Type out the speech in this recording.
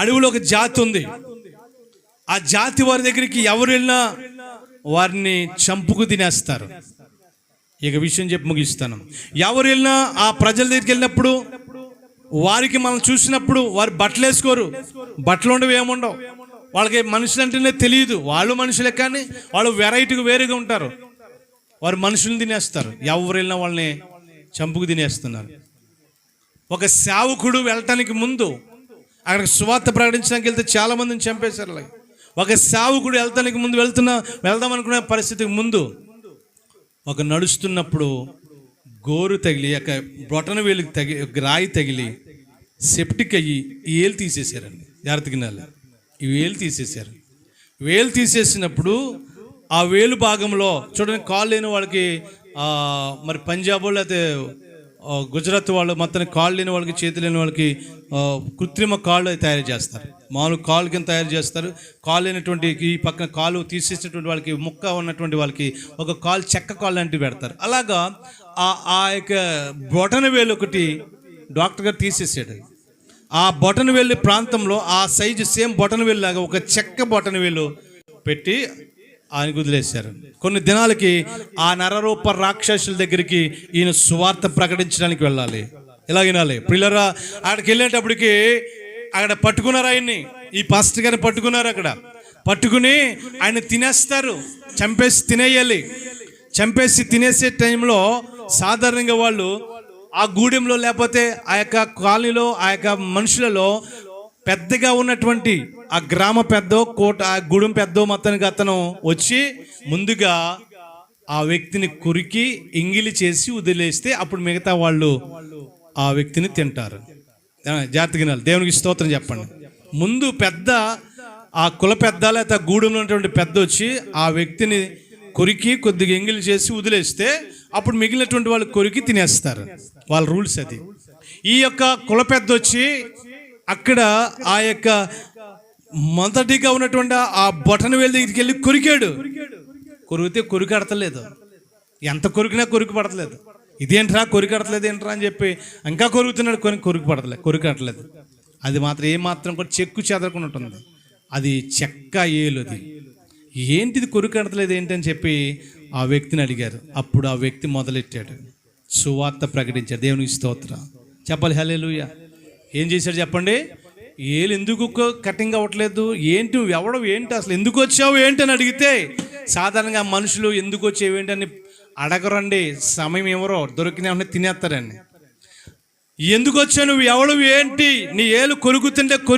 అడవిలో ఒక జాతి ఉంది. ఆ జాతి వారి దగ్గరికి ఎవరు వెళ్ళినా వారిని చంపుకు తినేస్తారు. ఇక విషయం చెప్పి ముగిస్తాను. ఎవరు వెళ్ళినా ఆ ప్రజల దగ్గరికి వెళ్ళినప్పుడు వారికి మనం చూసినప్పుడు వారు బట్టలు వేసుకోరు. బట్టలు ఉండవు ఏముండవు వాళ్ళకి మనుషులు అంటేనే తెలియదు. వాళ్ళు మనుషులే కానీ వాళ్ళు వెరైటీగా వేరుగా ఉంటారు. వారు మనుషుల్ని తినేస్తారు. ఎవరు వెళ్ళినా వాళ్ళని చంపుకు తినేస్తున్నారు. ఒక సేవకుడు వెళ్ళటానికి ముందు అక్కడ సువార్త ప్రకటించడానికి వెళ్తే చాలా మందిని చంపేశారు అలాగే. ఒక సావుకుడు వెళ్తానికి ముందు వెళ్తున్న వెళ్దాం అనుకునే పరిస్థితికి ముందు ఒక నడుస్తున్నప్పుడు గోరు తగిలి ఒక బొటన వేలికి తగి రాయి తగిలి సెప్టిక్ అయ్యి ఈ ఏలు తీసేశారండి. జాగ్రత్తగా వినాలి. ఈ వేలు తీసేశారు. వేలు తీసేసినప్పుడు ఆ వేలు భాగంలో చూడండి కాళ్ళు లేని వాళ్ళకి మరి పంజాబ్ లేకపోతే గుజరాత్ వాళ్ళు మొత్తం కాళ్ళు లేని వాళ్ళకి చేతి లేని వాళ్ళకి కృత్రిమ కాళ్ళు తయారు చేస్తారు. మామూలు కాళ్ళు కింద తయారు చేస్తారు. కాలు లేనటువంటి ఈ పక్కన కాలు తీసేసినటువంటి వాళ్ళకి ముక్క ఉన్నటువంటి వాళ్ళకి ఒక కాలు చెక్క కాళ్ళు లాంటివి పెడతారు. అలాగా ఆ ఆ యొక్క బొటన వేలు ఒకటి డాక్టర్ గారు తీసేసాడు. ఆ బొటన వేలు ప్రాంతంలో ఆ సైజు సేమ్ బొటన వేలు లాగా ఒక చెక్క బొటన వేలు పెట్టి ఆయన వదిలేశారు. కొన్ని దినాలకి ఆ నరరూప రాక్షసుల దగ్గరికి ఈయన సువార్త ప్రకటించడానికి వెళ్ళాలి. ఎలా వినాలి? పిల్లరా అక్కడికి వెళ్ళేటప్పటికి అక్కడ పట్టుకున్నారు ఆయన్ని. ఈ పాస్టర్ గారిని పట్టుకున్నారు అక్కడ. పట్టుకుని ఆయన తినేస్తారు. చంపేసి తినేయాలి. చంపేసి తినేసే టైంలో సాధారణంగా వాళ్ళు ఆ గూడెంలో లేకపోతే ఆ యొక్క కాలనీలో ఆ యొక్క మనుషులలో పెద్దగా ఉన్నటువంటి ఆ గ్రామ పెద్దో కోట ఆ గూడెం పెద్దో మొత్తానికి అతను వచ్చి ముందుగా ఆ వ్యక్తిని కురికి ఎంగిలి చేసి వదిలేస్తే అప్పుడు మిగతా వాళ్ళు ఆ వ్యక్తిని తింటారు. ఆ, దేవునికి స్తోత్రం చెప్పండి. ముందు పెద్ద ఆ కుల పెద్ద లేకపోతే గూడెంలో ఉన్నటువంటి పెద్ద వచ్చి ఆ వ్యక్తిని కొరికి కొద్దిగా ఎంగిలి చేసి వదిలేస్తే అప్పుడు మిగిలినటువంటి వాళ్ళు కొరికి తినేస్తారు. వాళ్ళ రూల్స్ అది. ఈ యొక్క కుల పెద్ద వచ్చి అక్కడ ఆ యొక్క మొదటిగా ఉన్నటువంటి ఆ బొటన వేలు దగ్గరికి వెళ్ళి కొరికాడు. కొరికితే కొరికడతలేదు ఎంత కొరికినా కొరికి పడతలేదు. ఇదేంట్రా కొరికడతలేదు ఏంట్రా అని చెప్పి ఇంకా కొరుకుతున్నాడు కొని కొరికి పడతలేదు కొరికడలేదు అది మాత్రం ఏమాత్రం కూడా చెక్కు చెదరకుండా ఉంటుంది. అది చెక్క ఏలు అది ఏంటిది కొరికడతలేదు ఏంటని చెప్పి ఆ వ్యక్తిని అడిగారు. అప్పుడు ఆ వ్యక్తి మొదలెట్టాడు. సువార్త ప్రకటించాడు. దేవునికి స్తోత్ర. చెప్పాలి హలేలుయ ఏం చేశాడు చెప్పండి? ఏలు ఎందుకు కటింగ్ అవ్వట్లేదు? ఏంటి నువ్వు ఎవడవు? ఏంటి అసలు ఎందుకు వచ్చావు? ఏంటి అని అడిగితే సాధారణంగా మనుషులు ఎందుకు వచ్చేవి ఏంటి అని అడగరండి. సమయం ఎవరో దొరికిన తినేస్తారండి. ఎందుకు వచ్చావు? నువ్వు ఎవడు ఏంటి? నీ ఏలు కొరుకుతుంటే కొరు